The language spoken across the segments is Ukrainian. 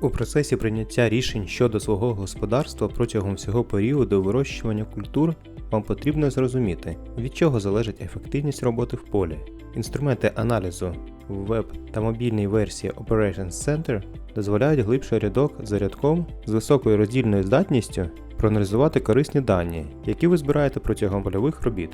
У процесі прийняття рішень щодо свого господарства протягом всього періоду вирощування культур вам потрібно зрозуміти, від чого залежить ефективність роботи в полі. Інструменти аналізу в веб та мобільній версії Operations Center дозволяють глибший рядок за рядком з високою роздільною здатністю проаналізувати корисні дані, які ви збираєте протягом польових робіт.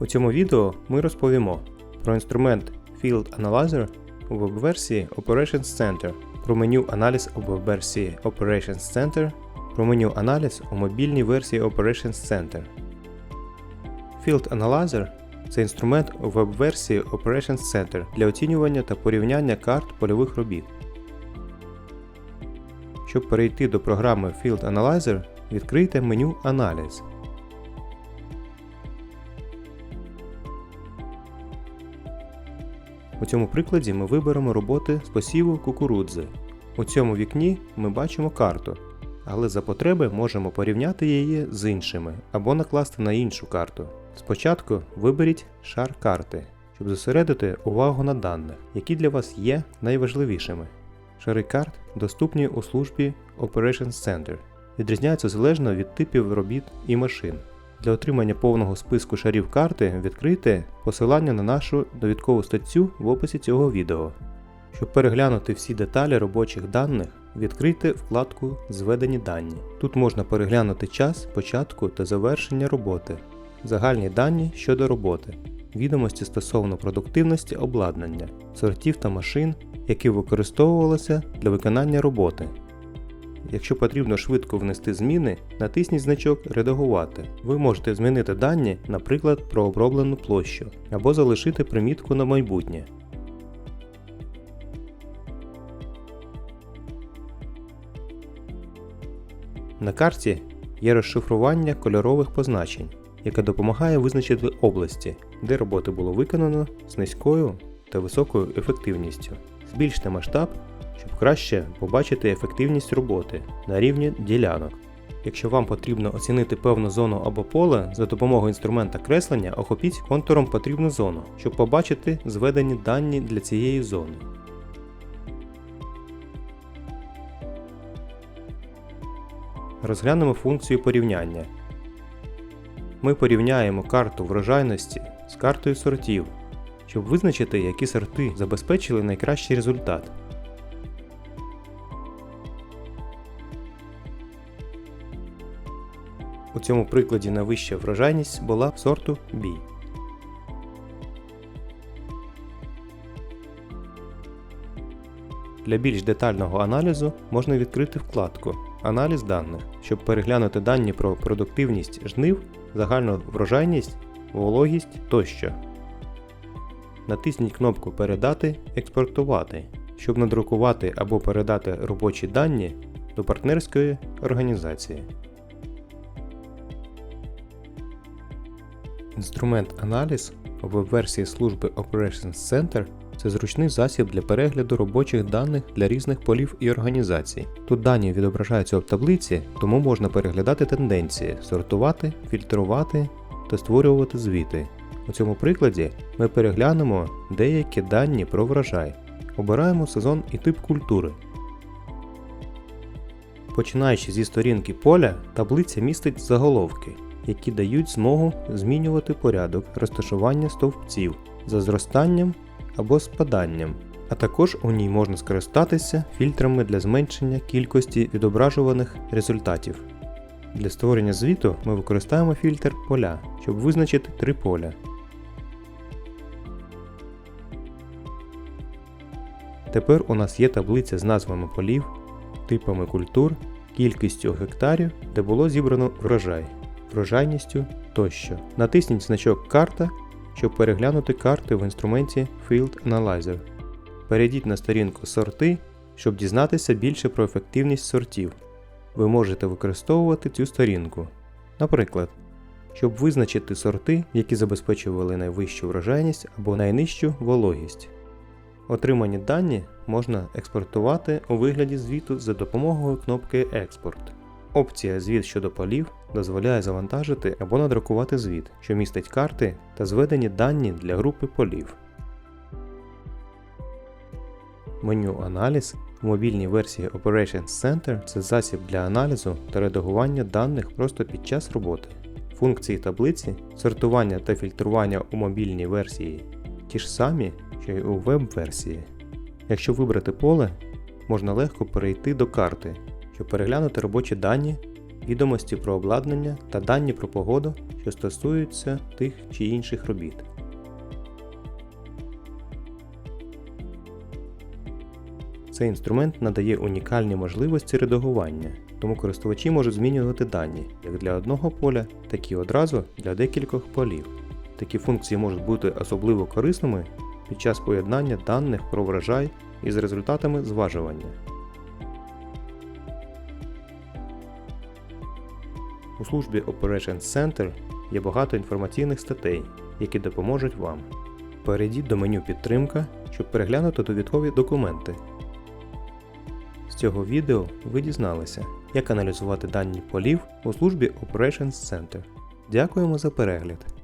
У цьому відео ми розповімо про інструмент Field Analyzer у веб-версії Operations Center, про меню аналіз у веб-версії Operations Center, про меню аналіз у мобільній версії Operations Center. Field Analyzer це інструмент у веб-версії Operations Center для оцінювання та порівняння карт польових робіт. Щоб перейти до програми Field Analyzer, відкрийте меню Аналіз. У цьому прикладі ми виберемо роботи з посіву кукурудзи. У цьому вікні ми бачимо карту, але за потреби можемо порівняти її з іншими або накласти на іншу карту. Спочатку виберіть шар карти, щоб зосередити увагу на даних, які для вас є найважливішими. Шари карт доступні у службі Operations Center, відрізняються залежно від типів робіт і машин. Для отримання повного списку шарів карти відкрийте посилання на нашу довідкову статтю в описі цього відео. Щоб переглянути всі деталі робочих даних, відкрийте вкладку Зведені дані. Тут можна переглянути час початку та завершення роботи, загальні дані щодо роботи, відомості стосовно продуктивності обладнання, сортів та машин, які використовувалися для виконання роботи. Якщо потрібно швидко внести зміни, натисніть значок Редагувати. Ви можете змінити дані, наприклад, про оброблену площу, або залишити примітку на майбутнє. На карті є розшифрування кольорових позначень, яке допомагає визначити області, де роботи було виконано з низькою та високою ефективністю. Збільште масштаб щоб краще побачити ефективність роботи на рівні ділянок. Якщо вам потрібно оцінити певну зону або поле за допомогою інструмента креслення, охопіть контуром потрібну зону, щоб побачити зведені дані для цієї зони. Розглянемо функцію порівняння. Ми порівняємо карту врожайності з картою сортів, щоб визначити, які сорти забезпечили найкращий результат. У цьому прикладі найвища врожайність була сорту B. Для більш детального аналізу можна відкрити вкладку Аналіз даних, щоб переглянути дані про продуктивність жнив, загальну врожайність, вологість тощо. Натисніть кнопку Передати Експортувати, щоб надрукувати або передати робочі дані до партнерської організації. Інструмент аналіз веб-версії служби Operations Center це зручний засіб для перегляду робочих даних для різних полів і організацій. Тут дані відображаються в таблиці, тому можна переглядати тенденції, сортувати, фільтрувати та створювати звіти. У цьому прикладі ми переглянемо деякі дані про врожай. Обираємо сезон і тип культури. Починаючи зі сторінки поля, таблиця містить заголовки які дають змогу змінювати порядок розташування стовпців за зростанням або спаданням, а також у ній можна скористатися фільтрами для зменшення кількості відображуваних результатів. Для створення звіту ми використаємо фільтр поля, щоб визначити три поля. Тепер у нас є таблиця з назвами полів, типами культур, кількістю гектарів, де було зібрано врожай врожайністю тощо. Натисніть значок Карта, щоб переглянути карти в інструменті Field Analyzer. Перейдіть на сторінку Сорти, щоб дізнатися більше про ефективність сортів. Ви можете використовувати цю сторінку. Наприклад, щоб визначити сорти, які забезпечували найвищу врожайність або найнижчу вологість. Отримані дані можна експортувати у вигляді звіту за допомогою кнопки Експорт. Опція Звіт щодо полів дозволяє завантажити або надрукувати звіт, що містить карти та зведені дані для групи полів. Меню Аналіз У мобільній версії Operations Center це засіб для аналізу та редагування даних просто під час роботи. Функції таблиці, сортування та фільтрування у мобільній версії ті ж самі, що й у веб-версії. Якщо вибрати поле, можна легко перейти до карти, щоб переглянути робочі дані, відомості про обладнання та дані про погоду, що стосуються тих чи інших робіт. Цей інструмент надає унікальні можливості редагування, тому користувачі можуть змінювати дані як для одного поля, так і одразу для декількох полів. Такі функції можуть бути особливо корисними під час поєднання даних про врожай із результатами зважування. У службі Operations Center є багато інформаційних статей, які допоможуть вам. Перейдіть до меню Підтримка, щоб переглянути довідкові документи. З цього відео ви дізналися, як аналізувати дані полів у службі Operations Center. Дякуємо за перегляд!